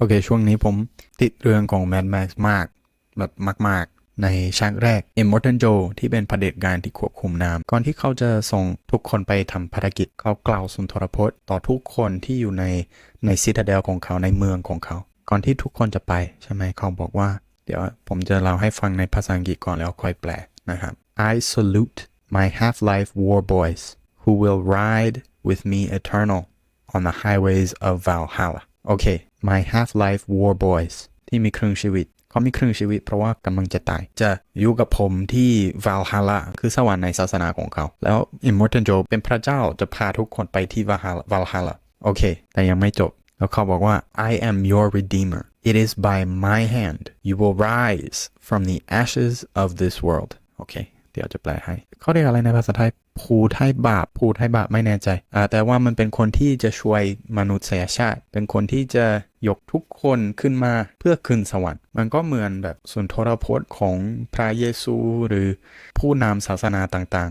โอเค ช่วงนี้ผมติดเรื่องของ Mad Max มาก แบบมาก ๆ ในฉากแรก Immortan Joe ที่เป็นเผด็จการที่ควบคุมน้ำก่อนที่เขาจะส่งทุกคนไปทำภารกิจเขากล่าวสุนทรพจน์ ต่อทุกคนที่อยู่ในในซิตาเดลของเขาในเมืองของเขา ก่อนที่ทุกคนจะไปใช่ไหมเขาบอกว่า เดี๋ยวผมจะเล่าให้ฟังในภาษาอังกฤษก่อนแล้วค่อยแปลนะครับ I salute my half-life war boys who will ride with me eternal on the highways of Valhalla โอเค my half-life war boys ที่มีครึ่งชีวิตเขามีครึ่งชีวิตเพราะว่ากำลังจะตาย จะอยู่กับผมที่ Valhalla คือสวรรค์ในศาสนาของเขา แล้ว Immortan Joe เป็นพระเจ้าจะพาทุกคนไปที่ Valhalla โอเค แต่ยังไม่จบ แล้วเขาบอกว่า I am your redeemer it is by my hand you will rise from the ashes of this world โอเค เดี๋ยวจะแปลให้ เขาเรียกอะไรในภาษาไทยพูดให้บาปพูดให้บาปไม่แน่ใจอ่าแต่ว่ามันเป็นคนที่จะช่วยมนุษยชาติ เป็นคนที่จะยกทุกคนขึ้นมาเพื่อขึ้นสวรรค์ มันก็เหมือนแบบสุนทรพจน์ของพระเยซูหรือผู้นำศาสนาต่าง